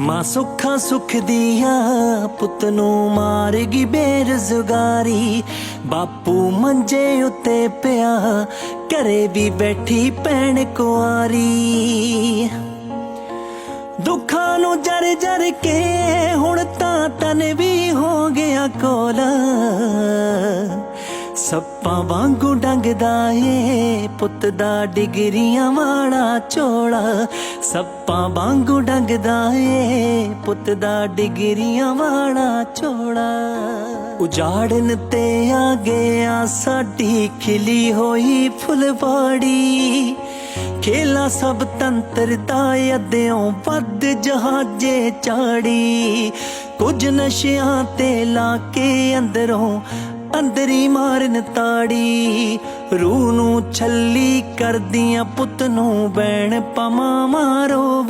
ਮਾਂ ਸੁੱਖਾਂ ਸੁਖ ਦੀਆਂ, ਪੁੱਤ ਨੂੰ ਮਾਰ ਗਈ ਬੇਰੁਜ਼ਗਾਰੀ। ਬਾਪੂ ਮੰਜੇ ਉੱਤੇ ਪਿਆ, ਘਰੇ ਵੀ ਬੈਠੀ ਭੈਣ ਕੁਆਰੀ। ਦੁੱਖਾਂ ਨੂੰ ਜਰ ਜਰ ਕੇ ਹੁਣ ਤਾਂ ਤਨ ਵੀ ਹੋ ਗਿਆ ਕੋਲ। ਸੱਪਾਂ ਵਾਂਗੂ ਡੰਗਦਾ ਏ, ਪੁੱਤ ਦਾ ਡਿਗਰੀਆਂ ਵਾਲਾ ਚੋਲਾ। ਸੱਪਾਂ ਵਾਂਗੂ ਡੰਗਦਾ ਏ, ਪੁੱਤ ਦਾ ਡਿਗਰੀਆਂ ਵਾਲਾ ਚੋਲਾ। ਉਜਾੜਨ ਤੇ ਆ ਗਿਆ ਸਾਡੀ, ਖਿਲੀ ਹੋਈ ਫੁਲਵਾੜੀ। ਖੇਲਾ ਸਭ ਤੰਤਰ ਦਾ ਅੱਧਿਓਂ ਵੱਧ ਜਹਾਜੇ ਚਾੜੀ। ਕੁਝ ਨਸ਼ਿਆਂ ਤੇ ਲਾ ਕੇ ਅੰਦਰੋਂ ਅੰਦਰੀ ਮਾਰਨ ਤਾੜੀ ਰੂਹ ਨੂੰ ਛੱਲੀ ਕਰਦੀਆਂ ਪੁੱਤ ਨੂੰ ਬੈਣ ਪਮਾ ਮਾਰੋ